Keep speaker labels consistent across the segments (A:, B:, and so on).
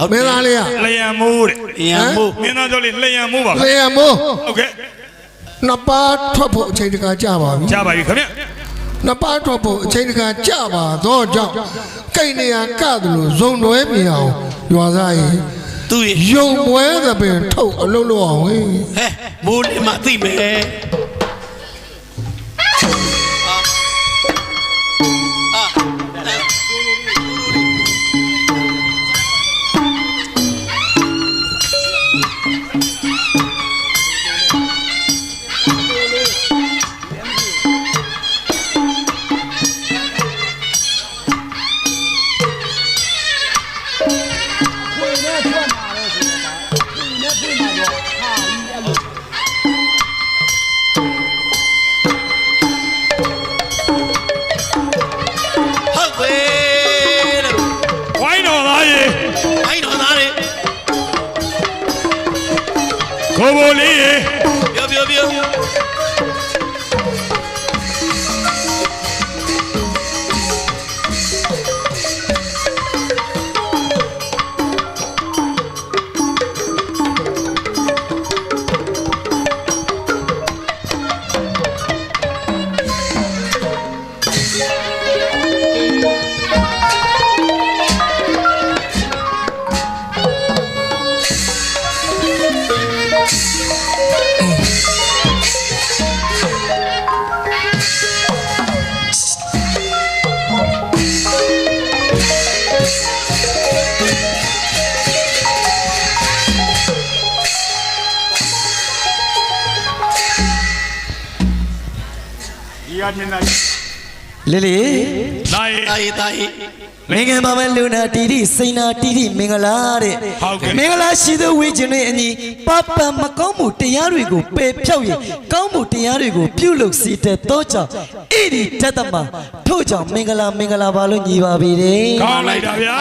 A: ဟုတ်
B: မင်းသားလေးက
C: လျံမိုးတဲ့
A: ရန်မို့
C: မင်းသားကြောင့်လေလျံမိုးပါ
B: လေယမိုး
C: ဟုတ်ကဲ့
B: နှစ်ပါးထွက်ဖို့အချိန်တခါကြာပါပြီ
C: ကြားပါပြီခင်ဗျ
B: နှစ်ပါးထွက်ဖို့အချိန်တခါကြာပါတော့ကြောင့်ကိတ်နေရကတယ်လို့ဇုံတွဲပြအောင်ရွာသားရင်
A: သူရ
B: ယုံပွဲသပင်ထုတ်အလုပ်လုပ်အောင်ဟင်
A: ဟဲ့မိုးနေမှသိမယ်
C: ကိုဘိုလေးရေ
A: ပြော
C: ဒီအချင်းသား
D: လေလေ
C: သားရေ
A: တာရီတာရီ
D: မင်္ဂလာပါမယ်လူနာတီတီစိန်နာတီတီမင်္ဂလာတဲ့
C: ဟုတ်ကဲ့
D: မင်္ဂလာရှိသောဝိခြင်းတွေအညီပပမကောင်းမှုတရားတွေကိုပယ်ဖြောက်ရင်ကောင်းမှုတရားတွေကိုပြုလုပ်စီတဲ့တော့ကြောင့်ဣတိတတ္တမထို့ကြောင့်မင်္ဂလာမင်္ဂလာပါလို့ညီပါပြီတဲ့
C: ကောင်းလိုက်တာဗျာ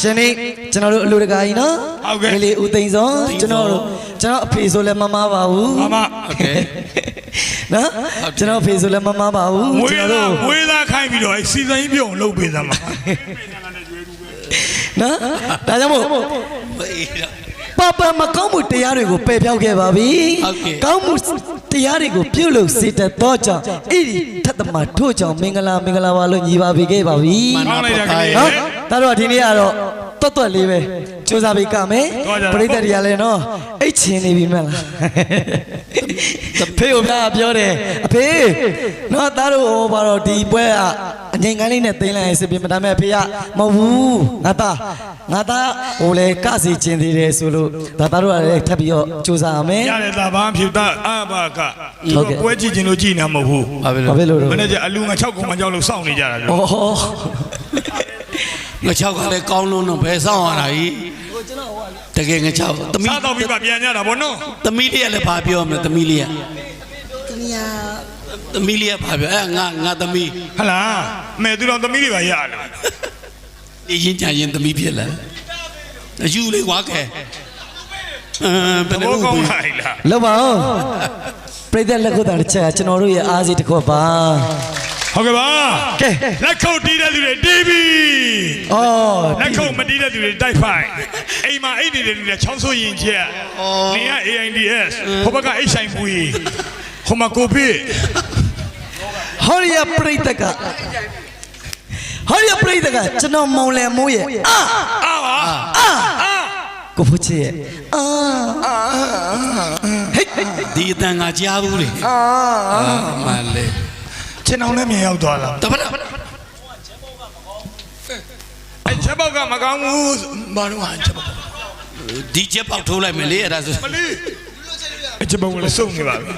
D: ရှင်နေ့ကျွန်တော်တို့အလူတကာကြီးနော်
C: ဟုတ်ကဲ့
D: လေလေဦးသိန်းစောကျွန်တော်တို့ကျွန်တော်အဖေဆိုလည်းမမပါဘူး
C: မမ
A: โอเค
D: နော်ကျွန်တော်အဖေဆိုလည်းမမပါဘူး
C: မွေး
D: ကျွန်တော်
C: သား
D: တို့
C: မွေးသားခိုင်းပြီးတော့အဲစီစဉ်ပြုံလုပ်ပေးသမှာ
D: နော်ဒါကြောင့်မို့
A: ဘေးတော့
D: ပပမကောင်းမှုတရားတွေကိုပယ်ပြောက်ခဲ့ပါပြီ
A: ဟုတ်ကဲ့
D: ကောင်းမှုတရားတွေကိုပြုလုပ်စေတတ်သောကြောင့်ဣတိထတ္တမထို့ကြောင့်မင်္ဂလာမင်္ဂလာပါလို့ညီပါပြီခဲ့ပါပြီ
C: ကောင်းလိုက်တာကလေး
D: နော်ဒါတော့ဒီနေ့ကတော့ တွတ်တွတ်လေးပဲစူးစမ်းပြီးကမယ်
C: သွားကြပါ
D: ပရိသတ်တွေကလည်းနော်အိတ်ချင်နေပြီမလားတဖေကိုပြပြောတယ်အဖေနော်သားတို့ဟိုဘာတော့ဒီပွဲကအငိမ်ကန်းလေးနဲ့သိမ်းလိုက်ရင်စပြမတမ်းမဲ့အဖေကမဟုတ်ဘူးငါသားငါသားဟိုလေကစီကျင်သေးတယ်ဆိုလို့ဒါသားတို့ကလည်းထပ်ပြီးတော့စူးစမ်းရမယ်
C: ရတဲ့သားဘာဖြူသားအဘက
D: ဟုတ်ကဲ့
C: ပွဲကြည့်ခြင်းလို့ကြည်နေမှာမဟုတ်ဘူး
A: ဘာပဲ
D: ဘာ
A: လို့
D: ဖြစ်လို့
C: မ
D: တော့
C: နေ့ကအလူငါ6ကောင်မကြောက်လို့စောင့်နေကြတာပြော
D: ဩ
A: ငါချောက်ကလည်းကောင်းလုံးတော့ဘယ်ဆောင်ရတာကြီးတကယ်ငါချောက်သမီး
C: စားတော့ပြီးပါပြန်ကြတာဗောနော်
A: သမီးလေးကလည်းဘာပြောမလဲသမီးလေးကသမီးလေးကဘာပြောအဲငါငါသမီး
C: ဟလားမဲသူတော်သမီးတွေပါရလား
A: ဒီရင်ချရင်သမီးဖြစ်လာအယူလေးကွာကဲအမ်ဘယ်
C: ဘော
A: လို
C: ကော
A: ကော
C: င်း
A: င်း
C: လိုက်လား
D: လောက်ပါဦးပရိသတ်လက်ခုတ်တာတစ်ချက်ကကျွန်တော်တို့ရဲ့အားစီတစ်ခုပါ
C: ဟုတ်ကဲ့ပါ
D: ကဲ
C: လက်ခုပ်တီးတဲ့လူတွေတီးပြီ
D: ဩ
C: လက်ခုပ်မတီးတဲ့လူတွေတိုက်ဖိုင်အိမ်မှာအိတ်နေတဲ့လူတွေချောင်းဆိုရင်ချက်နေရ AIDS ဟိုဘက်ကအိတ်ဆိုင်ပူကြီးဟိုမှာကိုဖေး
D: ဟောရီယာပရိသတ်ကဟောရီယာပရိသတ်ကကျွန်တော်မောင်လယ်မိုးရဲ့အာ
C: အာပါ
D: အာ
C: အာ
D: ကိုဖို့ချစ်ရဲ့အာဟိတ်
A: ဒီအတန်ငါကြားဘူးလေအာမလေး
C: ခြေနှောင်နဲ့မြင်ရောက်သွားလား
A: တပတ်
C: အဲချက်ပေါက်ကမကောင်းဘူးဘာလို့ဟာချက်ပေါက်
A: ဒီချက်ပေါက်ထိုးလိုက်မယ်လေအဲ့ဒါဆို
C: မလေးအချက်ပေါက်ကလည်းစုံနေပါပြီ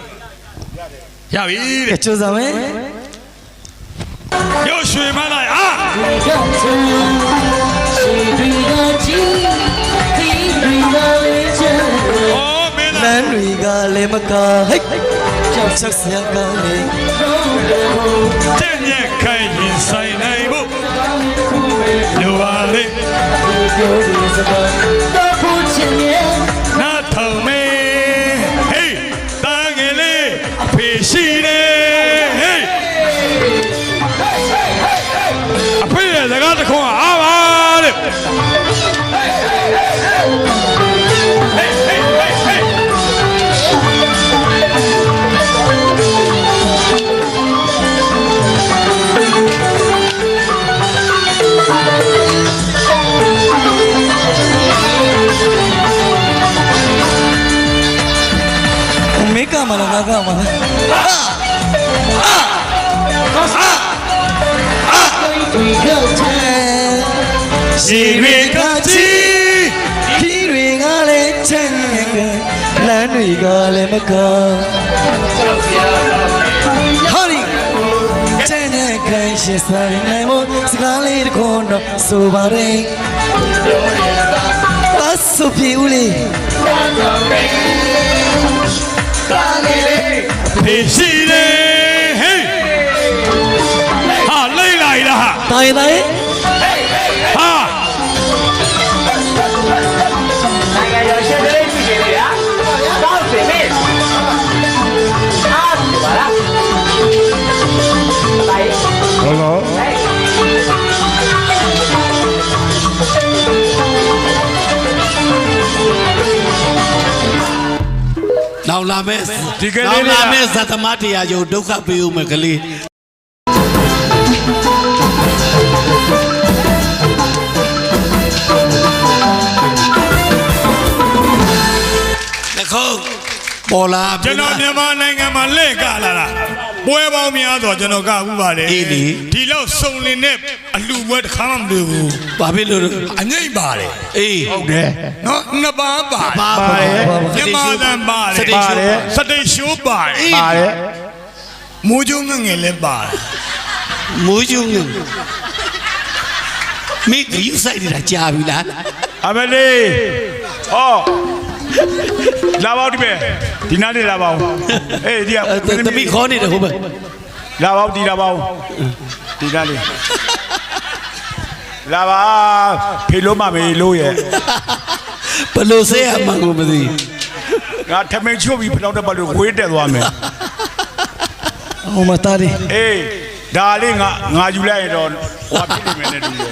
C: ရပြီ
D: ကဲ
C: တဲ့
D: ကြိုးစားမယ်
C: ရုပ်ရွှေမလိုက်အာအော်မင်း
D: လ
C: လား
D: မ်းတွေကလည်းမကဟိတ်ကြောက် ချက်စရာကောင်းလေ
C: တဲ့ညက်ခိုင်ရင်ဆိုင်နိုင်ဖို့လိုပါလေနား စီတွေ
D: ကချီခီတွေကလည်းချမ်းကလမ်းတွေကလည်းမကဟောဒီချမ်းတဲ့ခိုင်ရှိဆိုင်နိုင်မို့စကားလေးတစ်ခုတော့ဆိုပါရင်ပတ်စုပ်ပြီဦးလေး
C: ဖေးရှိတယ်ဟေးဟာလိမ့်လိုက်လားဟာ
D: တိုင်းတိုင်း
A: မဲ့
C: ဒီက
A: နော
C: လေး
A: က်
C: တွေက
A: လာမဲ့ဇတ်သမားတရားယုံဒုက္ခပေးဦးမယ်ကလေးလက်ခုံးပေါ်လာ
C: ကျွန်တော်မြန်မာနိုင်ငံမှာလက်ကလာတာ ပွဲပေါင်းများတော့ကျွန်တော်ကဥပါတယ်
A: အေးလေ
C: ဒီလောက်စုံလင်တဲ့အလှပွဲတစ်ခါမှမတွေ့ဘူး
A: ဘာဖြစ်လို့လဲ
C: အငိမ့်ပါတယ်
A: အေး
C: ဟုတ်တယ်နော်နှစ်ပန်းပါ
A: ပါပါတယ်
C: မြန်မာတန်ပါတယ်
A: စတိတ်ရှိုး
C: စတိတ်ရှိုးပါတယ်
A: ပါတယ်
C: မိုးကြုံငယ်ငယ်လည်းပါတယ်
A: မိုးကျုံငယ်မိကယူဆိုင်နေတာကြာပြီလား
E: အမလေးဟော လာပါဦးဒီပဲဒီနားနေလာပါဦးအေးဒီက
A: အဲ့တမိခေါ်နေတယ်ဟုတ်ပဲ
E: လာပါဦးဒီလာပါဦးဒီနားလေးလာပါဖေလို့မမေလို့ရဲ့
A: ဘယ်လို့ဆဲရမှန်းကိုမသိ
E: ငါထမင်းချုပ်ပြီးဖလောက်တဲ့ပတ်လို့ဝေးတက်သွားမယ်
D: ဟိုမှာတားတယ်
E: အေးဒါလေးငါငါယူလိုက်ရင်တော့ ဟောဖြစ်နေမယ်နဲ့တူတယ်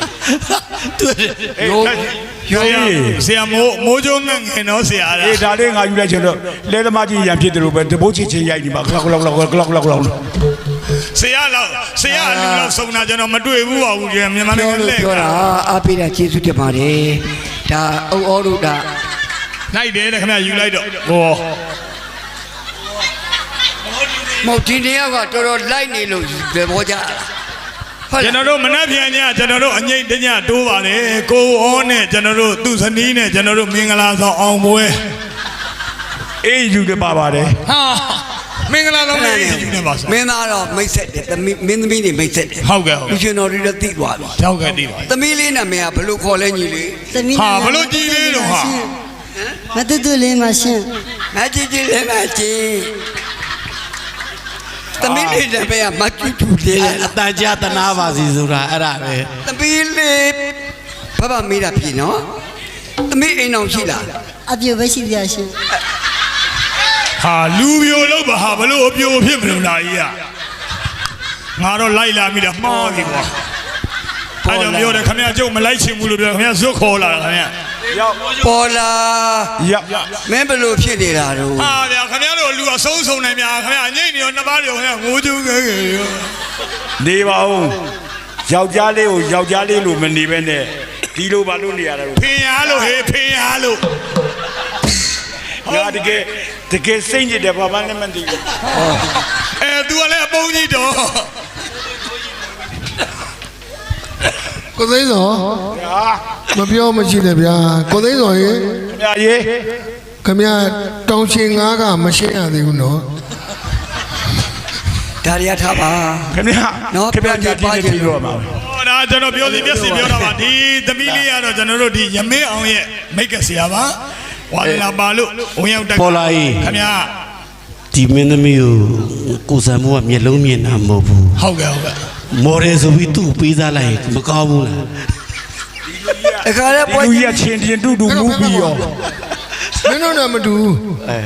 A: တွေ့တယ်
E: အေး
C: ဆရာဆရာမိုးမိုးကြုံငယ်ငယ်နော်ဆရာ
E: အေးဒါလေးငါယူလိုက်ချင်တော့လဲသမားကြီးရံဖြစ်တယ်လို့ပဲတဘိုးချစ်ချင်းရိုက်နေပါခလောက်ခလောက်ခလောက်ခလောက်ခလောက်ခလောက်
C: ဆရာလောက်ဆရာအလူလောက်စုံတာကျွန်တော်မတွေ့ဘူးပါဘူးကျွန်တော်မြန်မာနိုင်ငံ
F: ပြောလို့
C: လက်က
F: ပြောတာအားပေးတာကျေးဇူးတင်ပါတယ်ဒါအုံအောတို့ဒါ
C: နိုင်တယ်တဲ့ခင်ဗျယူလိုက်တော့ဟော
F: မဟုတ်ဒီနေရာကတော်တော်လိုက်နေလို့ပဲဘောကြဟုတ်
C: ကျွန်
F: လား
C: တော်တို့မနှက်ပြန်ညကျွန်တော်တို့အငိမ့်တညတိုးပါလေကိုဩနဲ့ကျွန်တော်တို့သူ့ဇနီးနဲ့ကျွန်တော်တို့မင်္ဂလာဆောင်အောင်ပွဲ
E: အေးယူတယ်ပါပါတယ်
C: ဟာမင်္ဂလာဆောင်လေးယူနေပါစား
F: မင်းသားတော့မိတ်ဆက်တယ်သမီးမင်းသမီးတွေမိတ်ဆက်တယ်
C: ဟုတ်ကဲ့ဟုတ်
F: လူ
C: ကဲ့
F: ရှင်တော်တွေတော့သိသွားပြီ
C: ကြောက်ကတည်းပါ
F: သမီးလေးနာမည်ကဘယ်လိုခေါ်လဲညီလေး
C: ဟာဘလို့ကြီးလေးတော့ဟာ
G: မတူတူလေးမရှင်
F: မကြီးကြီးလေးမကြီး သမီးလေးနာမည်ကမကျူတူလေး
A: အတန်ကြာတနာပါစီဆိုတာအဲ့ဒါပဲ
F: သမီးလေးဘာဘာမေးတာပြီနော်သမီးအိမ်အောင်ရှိလား
G: အပြိုပဲရှိပြရှင်
C: ဟာလူပြိုလို့ပါဟာဘလို့အပြိုဖြစ်မလို့လားကြီးကငါတော့လိုက်လာမိတာမှားပြီကွာအဲ့ကြောင့်ပြောတယ်ခင်ဗျာကျုပ်မလိုက်ချင်ဘူးလို့ပြောခင်ဗျာဇွတ်ခေါ်လာတာခင်ဗျာ
E: ရောက်
F: ပေါ်လာ
E: ရောက်
F: မင်းဘယ်လိုဖြစ်နေတာတော့
C: ဟာဗျာခင်ဗျားတို့လူအဆုံးဆုံးနေများခင်ဗျာအငိမ့်နေရောနှစ်ပါးတွေရောခင်ဗျာငိုးကျူးငယ်ငယ်ရော
E: နေပါဦးယောက်ျားလေးကိုယောက်ျားလေးလိုမနေပဲနဲ့ဒီလိုပါလို့နေရတာလို့
C: ဖင်ရလို့ဟေးဖင်ရလို့
E: ငါတကယ်တကယ်စိတ်ညစ်တယ်ဘာမှလည်းမသိဘူး
C: အဲ तू ကလည်းအပုံကြီးတော့
B: ကိုသိန်းစော
E: ဟာ
B: မပြောမရှိတယ်ဗျာကိုသိန်းစောရေ
E: ခင်ဗျာရေး
B: ခမရတောင်ချင်ငါးကမရှင်းရသေးဘူးနော်
F: ဒါရီရထားပါ
E: ခင်ဗျာ
F: နော်
E: ခင်ဗျာ
F: ပြော
E: ကြ
F: ကြ
E: ည့်
F: ည့်
E: ကြည့်လို့မှာ
C: ဟောဒါကျွန်တော်ပြောစီမျက်စိပြောတာပါဒီသမီးလေးကတော့ကျွန်တော်တို့ဒီရမင်းအောင်ရဲ့မိတ်ကဆရာပါဝါလာပါလို့ဝင်ရောက်တက်
A: ပေါ်လာကြီး
C: ခင်ဗျာ
A: ဒီမင်းသမီးကိုကိုစံမိုးကမျက်လုံးမြင်တာမဟုတ်ဘူး
C: ဟုတ်ကဲ့ဟုတ်ကဲ့
A: မော်ဒယ်ဆိုပြီးသူ့ပေးစားလိုက်ရင်မကောင်းဘူးလား
F: အခါလဲ
E: ဒီ
F: ပွဲ
E: လူကြီးကချင်းတင်တူတူမူပြီးရော
B: မင်းတို့နဲ့မတူ
A: အဲ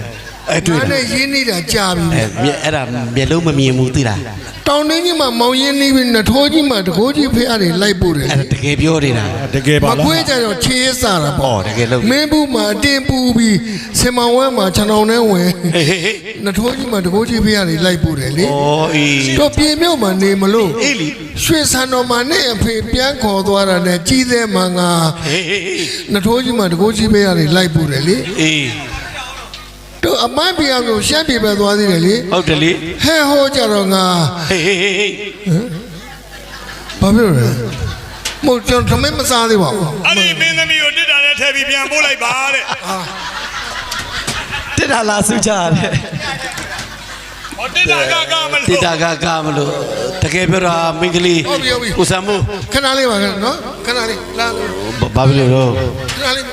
A: အဲ့တွေ့
B: အဲ့
A: တယ်
B: နဲ့ရင်းနေတာကြာပြီ
A: အဲမျက်အဲ့ဒါမျက်လုံးမမြင်ဘူးသိလား
B: တောင်တင်းကြီးမှာမောင်ရင်းနေပြီနထိုးကြီးမှာတကိုးကြီးဖះတွေလိုက်ပို့တယ်
A: အဲ့ဒါတကယ်ပြောနေတာ
E: တကယ်ပါ
B: မ
E: လား
B: ကွေးကြတော့ချေးစားတာပေါ့
A: ဩတကယ်လို့
B: မင်းဘူးမှာအတင်းပူပြီးစင်မောင်ဝဲမှာခြံတော်နဲ့ဝင်
A: ဟေးဟေးဟေး
B: နထိုးကြီးမှာတကိုးကြီးဖះတွေလိုက်ပို့တယ်လေ
A: ဩအေး
B: တော့ပြေမြို့မှာနေမလို့
A: အေးလီ
B: ရွှေဆန်တော်မှာနဲ့အဖေပြန်ခေါ်သွားတာနဲ့ကြီးသေးမှငါ
A: ဟေးဟေးဟေး
B: နထိုးကြီးမှာတကိုးကြီးဖះတွေလိုက်ပို့တယ်လေ
A: အေး
B: တို့အမိုင်းပြအောင်ဆိုရှမ်းပြည်ပဲသွားသေးတယ်လေ
A: ဟုတ်တယ်လေ
B: ဟဲဟိုကြတော့ငါ
A: ဟေးဟေးဟေးဟေး
B: ဘာဖြစ်လို့လဲမဟုတ်ကျွန်တော်ထမင်းမစားသေးပါဘူး
C: အဲ့ဒီမင်းသမီးကိုတစ်တာနဲ့ထည့်ပြီးပြန်ပို့လိုက်ပါတဲ့
D: တစ်တာလာစုကြရတယ်
C: ဟောတစ်တာကကမလို့
A: တိတာကကမလို့တကယ်ပြောတာမင်းကလေးကိုစံမိုး
B: ခဏလေးပါခဏနော်ခဏလေးလာခ
A: ဘာဖြစ်လို့တော့
B: ဏလေး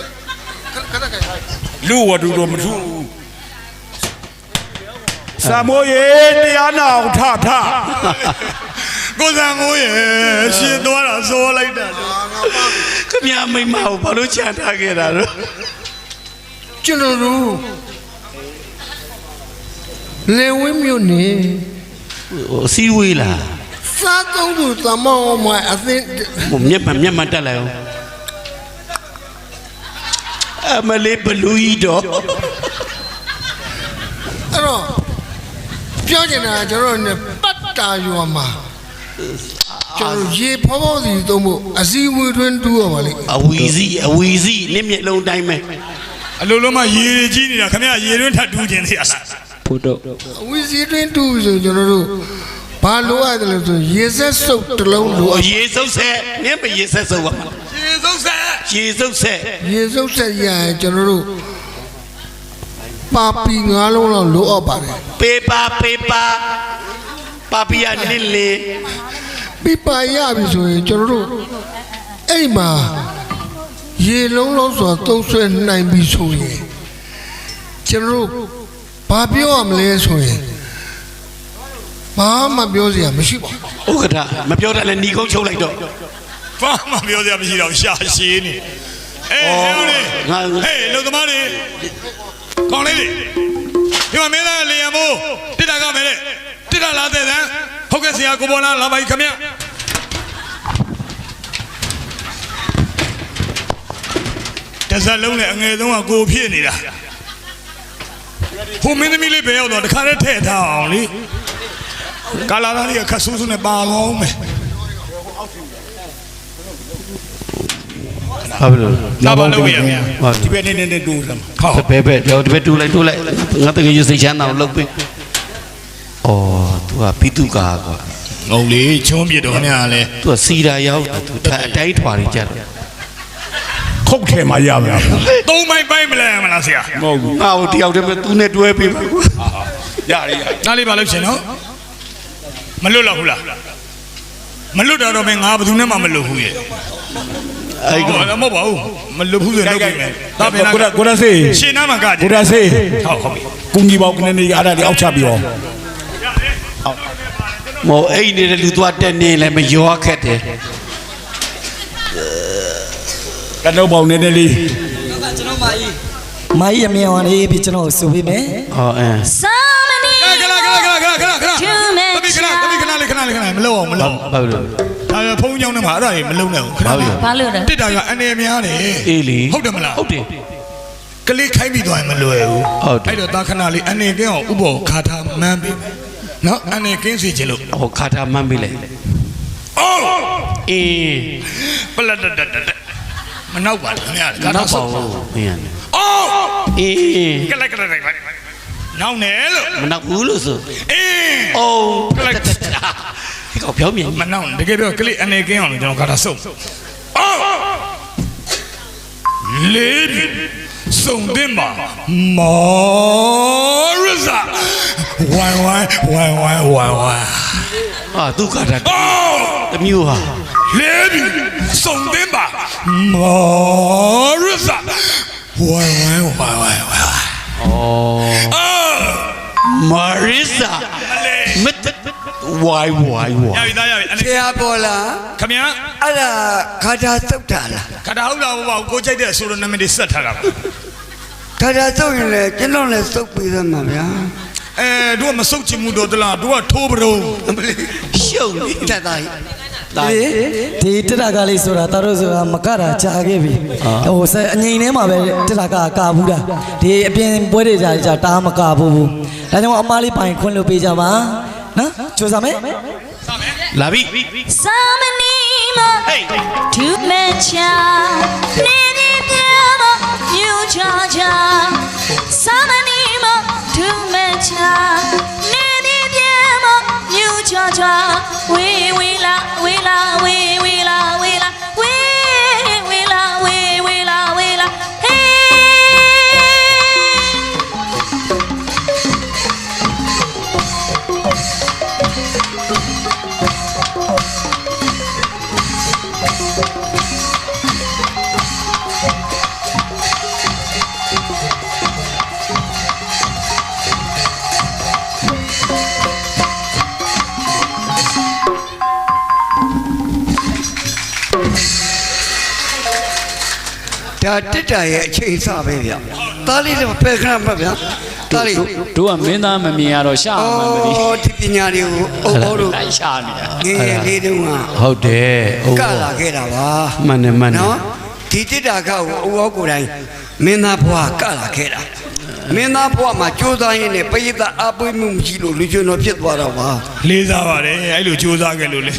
B: ခဏခဏ
E: လူဝတူတော့မထူး စာမိုးရေတရားနာအောင်ထထ
C: ကိုစံမိုးရဲ့ရှင်းသွားတာစိုးလိုက်တာ
A: ခမရမိမကိုဘာလို့ချန်ထားခဲ့တာတော့
B: ကျွန်တော်တို့လေဝင်းမြို့နေ
A: ဟိုအစည်းဝေးလား
B: စားသုံးသူသမောင်းမအသင်း
A: ဟိုမျက်မှန်မျက်မှန်တက်လိုက်အောင်အမလေးဘလူးကြီးတော့
B: အဲ့တော့ ပြောချင်တာကကျွန်တော်တို့ ਨੇ ပတ်တာရွာမှာကျွန်တော်ရေဖောဖောစီသုံးဖို့အစည်းအဝေးတွင်တူးရပါလိမ့်
A: အဝီစီအဝီစီနစ်မျက်လုံးတိုင်းပဲ
C: အလိုလိုမှရေတွေကြီးနေတာခမရရေတွင်းထပ်တူးခြင်းသေးရလား
B: အဝီစီတွင်တူးဆိုကျွန်တော်တို့ဘာလိုရတယ်လဲဆိုရေဆက်စုပ်တစ်လုံးလို
A: ဟို
B: အပ်
A: ရေစုပ်ဆက်နင်းမရေဆက်စုပ်ပါမှာ
C: ရေစုပ်ဆက်
A: ရေစုပ်ဆက်
B: ရေစုပ်ဆက်ရရင်ကျွန်တော်တို့ ပါပီငါးလုံးလောက်လိုအပ်ပါတယ်
A: ပေပါပေပါပါပီယာနစ်လေ
B: ပြပါရပြီဆိုရင်ကျွန်တော်တို့အဲ့ဒီမှာရေလုံးလုံးဆိုသုံးဆွဲနိုင်ပြီဆိုရင်ကျွန်တော်တို့ဘာပြောရမလဲဆိုရင်ဘာမှပြောစရာမရှိပါဘူး
A: ဥက္ကဋ္ဌမပြောတတ်လဲညီကုန်းချုပ်လိုက်တော့
C: ဘာမှပြောစရာမရှိတော့ရှာရှည်နေအေးဟဲ့ဦးလေး
A: ငါ
C: ဟေးလူသမားတွေ ကောင်းလေးတွေဒီမှာမင်းသားလေရမိုးတစ်တာကမယ်လေတစ်တာလာတဲ့တန်းဟုတ်ကဲ့ဆရာကိုပေါ်လာလာပါ ਈ ခမရတစက်လုံးနဲ့အငယ်ဆုံးကကိုဖြစ်နေတာဟိုမင်းသမီးလေးပဲရောက်တော့တခါတည်းထည့်ထားအောင်လေကာလာသားလေးကခတ်ဆူးဆူးနဲ့ပါကောင်းမယ်
A: ဘာဖြစ်လို့
C: လာပါလို့ရမယ်
A: ဟာ
E: ဒီဘက်နေနေနေတူးတယ်
C: ဟုတ်
A: ဘယ်ဘက်တော့ဒီဘက်တူလိုက်တူလိုက်ငါတကယ်ရစိတ်ချမ်းသာအောင်လုပ်ပေးဩ तू ကပိတုကာကွာ
C: ဟုတ်လေချုံးပြတော့ခင်ဗျာလဲ
A: तू ကစီတာရောက်တာ तू အတိုင်းထွာနေကြတယ်
E: ခုတ်ထဲမှာရမယ်
C: သုံးပိုင်းပိုင်းမလဲမလားဆရာ
E: မဟုတ်ဘူး
A: ငါ့ကိုတယောက်တည်းပဲ तू နဲ့တွဲပေးပါကွာ
E: ရတယ်ရ
C: နားလေးပါလို့ရှင်နော်မလွတ်တော့ဘူးလားမလွတ်တော့တော့မင်းငါဘယ်သူနဲ့မှမလွတ်ဘူးရဲ့
A: အဲ့က
C: ဟောမဟုတ်ပါဘူးမလွတ်ဘူးဆိုတော့ပြင်မယ်ဒါပင်
E: ကိုရကိုရစေး
C: ရှင်နာမှာကကြ
E: ကိုရစေး
C: ဟုတ်ဟုတ်ပြီ
E: ကုညီပေါကနေနေအဲ့ဒါလေးအောက်ချပြီးတော့
A: မောအဲ့နေတဲ့လူ तू တက်နေလဲမရောခက်တယ်
E: ကတော့ပေါင်းနေနေလေး
D: ကျွန်တော်မာကြီးမာကြီးအမြင်အောင်လေးပြီးကျွန်တော်ကိုဆိုပေးမယ်
A: ဟောအဲ
H: Somebody
C: ခဏခဏခဏခဏခဏခဏခဏ
H: to
C: တ
H: me
C: ပိခဏတပိခဏလေးခဏလေးခဏလေးမလုံအောင်မလုံအောင်
A: ဘာဖြစ်လို့
C: ဒါဖုန်းကြောင်းထဲမှာအဲ့ဒါကြီးမလုံနဲ့ဘူးခဏလေး
H: ဘာလို့လဲ
C: တစ်တာကအနေများတယ်
A: အေးလေ
C: ဟုတ်တယ်မလား
A: ဟုတ်တယ်
C: ကလေးခိုင်းပြီးသွားရင်မလွယ်ဘူး
A: ဟုတ်တယ်
C: အဲ့တော့တာခဏလေးအနေကင်းအောင်ဥပ္ပောခါထားမှန်းပြီနော်အနေကင်းစီခြင်းလို့
A: ဟောခါတာမှန်းပေးလိုက်
C: အော်
A: အေး
C: ပလက်တက်တက်တက်မနောက်ပါဘူးခင်ဗျာခါ
A: နော
C: ထား
A: က်ပါ
C: ဆုံး
A: ဘူးမင်းရနေ
C: အော်
A: အေး
C: ကလက်ကလက်ကလက်နောက်နေလို့
A: မနောက်ဘူးလို့ဆို
C: အေး
A: အိုး
C: ကလိုက်
A: ဒီကောင်ပြောမြင်
C: မနောက်တကယ်တော့ကလေးအနေကင်းအောင်လို့ကျွန်တော်ခါထားဆုံးအော်လေးပြီစုံတင်ပါမောရဇာဝိုင်းဝိုင်းဝိုင်းဝိုင်းဝိုင်းဝိုင်း
A: အာသူခါတာ
C: အော်
A: တမျိုးဟာ
C: လေးပြီစုံတင်ပါမောရဇာဝိုင်းဝိုင်းဝိုင်းဝိုင်းဝိုင်း
A: ဩ
C: အော်
A: မာရ စ်စာမတ်ဝိုင်းဝိုင်းဝို
C: ရ
A: င်း
C: ပြီသားရပြီအနေ
F: ဆရာပေါ်လာ
C: ခမညာ
F: အဲ့ဒါခါတာသုတ်တာလား
C: ခတာဟုတ်လားဘောကိုကြိုက်တဲ့ဆိုလိုနာမည်တွေဆက်ထားတာပါ
F: ခါတာသုတ်ရင်လည်းကျွန်တော်လည်းသုတ်ပြီးသားမှာဗျာ
C: အဲတို့ကမစုတ်ချင်မှုတော့တလားတို့ကထိုးပရုံ
A: ရှုပ်နေ
F: တက်သားကြီး
D: ဒီတစ်တာကလေးဆိုတာတတို့ဆိုတာမကတာကြာခဲ့ပြီဟိုဆက်အငိန်ထဲမှာပဲတစ်တာကကာဘူးတာဒီအပြင်ပွဲတွေကြာကြာတားမကဘူးဘူးဒါကြောင့်အမားလေးပိုင်ခွင့်လို့ပေးကြပါနော် ကျိုးစားမယ်
A: လာပြီ Hey.
H: to mecha nene plama you jaja samanima to mecha nene plama you jaja
F: ဒါတစ်တာရဲ့အချိန်စပဲဗျသားလေးတော့ဖယ်ခဏမှတ်ဗျသားလေး
I: တို့ကမင်းသားမမြင်ရတော့ရှာမှမသိ
F: အော်ဒီပညာတွေကိုအုပ်ဘောတို့
I: လိုက်ရှာနေတာ
F: ငယ်ငယ်လေးတုန်းက
A: ဟုတ်တယ်ဟုတ်
F: က
A: ပါ
F: လာခဲ့တာပါ
A: မှန်တယ်မှန်တယ်
F: နော်ဒီတစ်တာခကိုအုပ်ဘောကိုယ်တိုင်မင်းသားဘွားကလာခဲ့တာမင်းသားဘွားမှာကြိုးစားရင်းနဲ့ပရိသတ်အပွေးမှုမရှိလို့လူကျွန်းတော်ဖြစ်သွားတော့ပါ
C: လေးစားပါတယ်အဲ့လိုကြိုးစားခဲ့လို့လေ